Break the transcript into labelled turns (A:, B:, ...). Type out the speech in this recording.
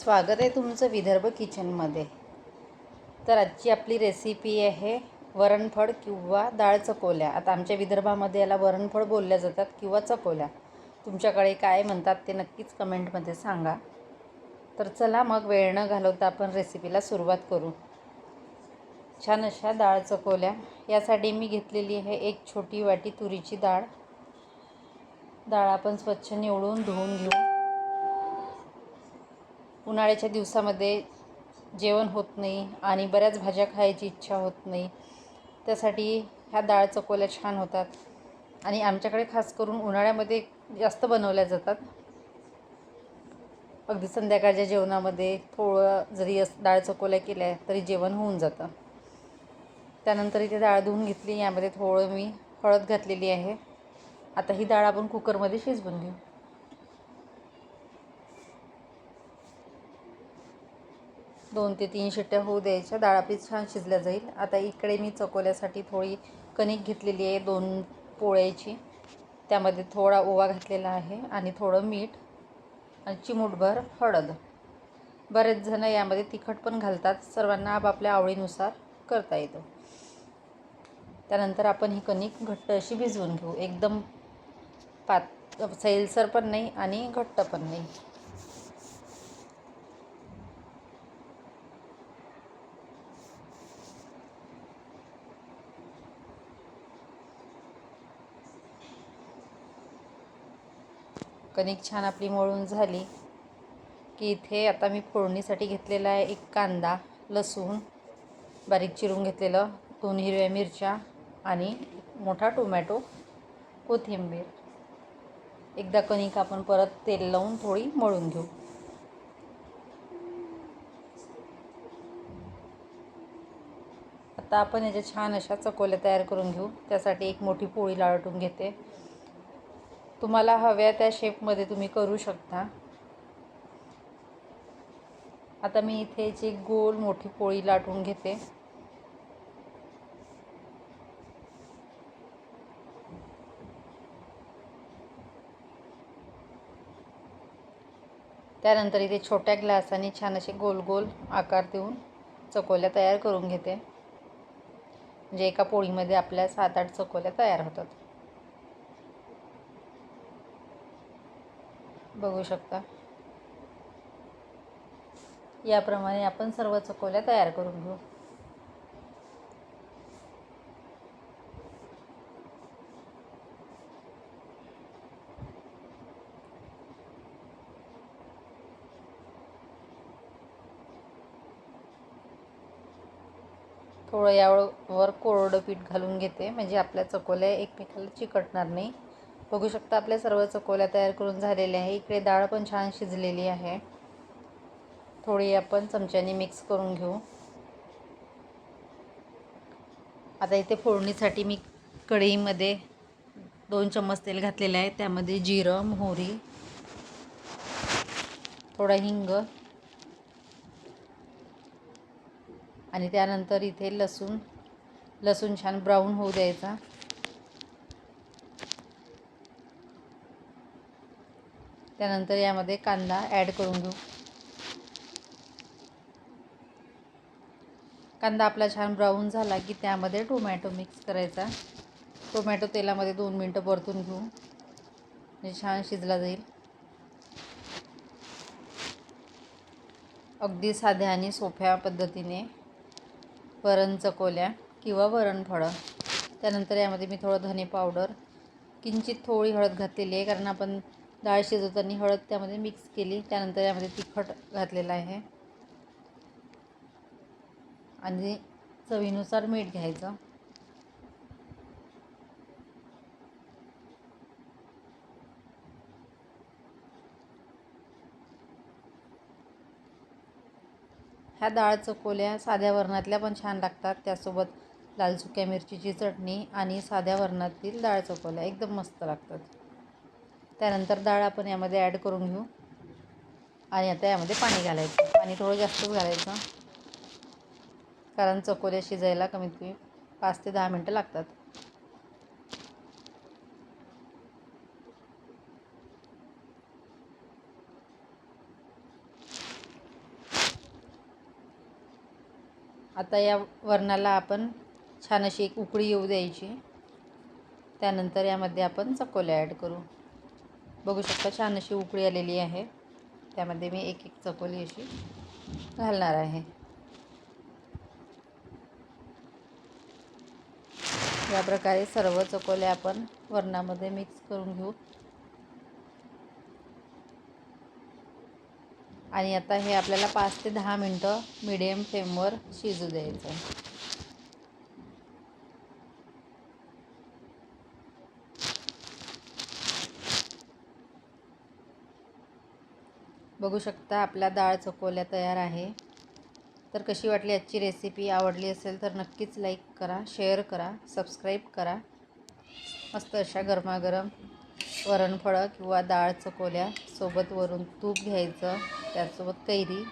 A: स्वागत आहे तुमचं विदर्भ किचनमध्ये. तर आजची आपली रेसिपी आहे वरणफळ किंवा डाळ चकोल्या. आता आमच्या विदर्भामध्ये याला वरणफळ बोलल्या जातात किंवा चकोल्या. तुमच्याकडे काय म्हणतात ते नक्कीच कमेंटमध्ये सांगा. तर चला मग वेळ न घालवता आपण रेसिपीला सुरुवात करू. छान अशा डाळ चकोल्या. यासाठी मी घेतलेली आहे एक छोटी वाटी तुरीची डाळ. डाळ आपण स्वच्छ निवडून धुवून घेऊ. उन्हाळ्याच्या दिवसामध्ये जेवण होत नाही आणि बऱ्याच भाज्या खायची इच्छा होत नाही. त्यासाठी ह्या डाळ चकोल्या छान होतात. आणि आमच्याकडे खास करून उन्हाळ्यामध्ये जास्त बनवल्या जातात. अगदी संध्याकाळच्या जेवणामध्ये थोडं जरी अस डाळ चकोल्या केल्या तरी जेवण होऊन जातं. त्यानंतर इथे डाळ धुवून घेतली यामध्ये थोडं मी हळद घातलेली आहे. आता ही डाळ आपण कुकरमध्ये शिजवून घेऊ. दोन ते तीन शिट्ट्या होऊ द्यायच्या डाळ आपली छान शिजल्या जाईल. आता इकडे मी चकोल्यासाठी थोडी कणिक घेतलेली आहे दोन पोळ्याची. त्यामध्ये थोडा ओवा घातलेला आहे आणि थोडं मीठ आणि चिमूटभर हळद. बरेच जण यामध्ये तिखट पण घालतात सर्वांना आपापल्या आवडीनुसार करता येतं. त्यानंतर आपण ही कणिक घट्ट अशी भिजवून घेऊ. एकदम पात सैलसर पण नाही आणि घट्ट पण नाही. कणिक छान आपली मळून झाली की इथे आता मी फोडणीसाठी घेतलेला आहे एक कांदा लसूण बारीक चिरून घेतलेलं दोन हिरव्या मिरच्या आणि मोठा टोमॅटो कोथिंबीर. एकदा कणिक आपण परत तेल लावून थोडी मळून घेऊ. आता आपण याच्या छान अशा चकोल्या तयार करून घेऊ. त्यासाठी एक मोठी पोळी लाटून घेते. तुम्हाला हव्या त्या शेपमध्ये तुम्ही करू शकता. आता मी इथे जी गोल मोठी पोळी लाटून घेते. त्यानंतर इथे छोट्या ग्लासाने छान असे गोल गोल आकार देऊन चकोल्या तयार करून घेते. म्हणजे एका पोळीमध्ये आपल्या सात आठ चकोल्या तयार होतात. बघू शकता. याप्रमाणे आपण सर्व चकोल्या तयार करून घेऊ. थोडं यावर वर कोरडं पीठ घालून घेते. म्हणजे आपल्या चकोल्या एकमेकाला चिकटणार नाही. बघू शकता आपल्या सर्व चकोल्या तयार करून झालेल्या आहे. इकडे डाळ पण छान शिजलेली आहे. थोडी आपण चमच्याने मिक्स करून घेऊ. आता इथे फोडणीसाठी मी कढईमध्ये दोन चम्मच तेल घातलेलं आहे. त्यामध्ये जिरं मोहरी थोडा हिंग आणि त्यानंतर इथे लसूण. लसूण छान ब्राऊन होऊ द्यायचा. त्यानंतर यामध्ये कांदा ॲड करून घेऊ. कांदा आपला छान ब्राऊन झाला की त्यामध्ये टोमॅटो मिक्स करायचा. टोमॅटो तेलामध्ये दोन मिनटं परतून घेऊ. म्हणजे छान शिजला जाईल. अगदी साध्या आणि सोप्या पद्धतीने वरण चकोल्या किंवा वरण फळं. त्यानंतर यामध्ये मी थोडं धने पावडर किंचित थोडी हळद घातलेली आहे कारण आपण डाळ शिजवताना हळद त्यामध्ये मिक्स केली. त्यानंतर यामध्ये तिखट घातलेलं आहे. आणि चवीनुसार मीठ घ्यायचं. ह्या डाळ चकोल्या साध्या वरणातल्या पण छान लागतात. त्यासोबत लाल सुक्या मिरचीची चटणी आणि साध्या वरणातील डाळ चकोल्या एकदम मस्त लागतात. त्यानंतर डाळ आपण यामध्ये ॲड करून घेऊ. आणि आता यामध्ये पाणी घालायचं. पाणी थोडं जास्तच घालायचं. कारण चकोल्या शिजायला कमीत कमी पाच ते दहा मिनटं लागतात. आता या वरणाला आपण छान अशी एक उकळी येऊ द्यायची. त्यानंतर यामध्ये आपण चकोल्या ॲड करू. बघू शकता छान अशी उकळी आलेली आहे. त्यामध्ये मी एक एक चकोली अशी घालणार आहे. या प्रकारे सर्व चकोल्या आपण वरणामध्ये मिक्स करून घेऊ. आणि आता हे आपल्याला पाच ते दहा मिनटं मीडियम फ्लेमवर शिजू द्यायचं आहे बघू शकता आपल्या डाळ चकोल्या तयार आहे. तर कशी वाटली आजची रेसिपी आवडली असेल तर नक्कीच लाईक करा शेअर करा सबस्क्राईब करा. मस्त अशा गरमागरम वरणफळं किंवा डाळ चकोल्या सोबत वरून तूप घ्यायचं त्यासोबत कैरी.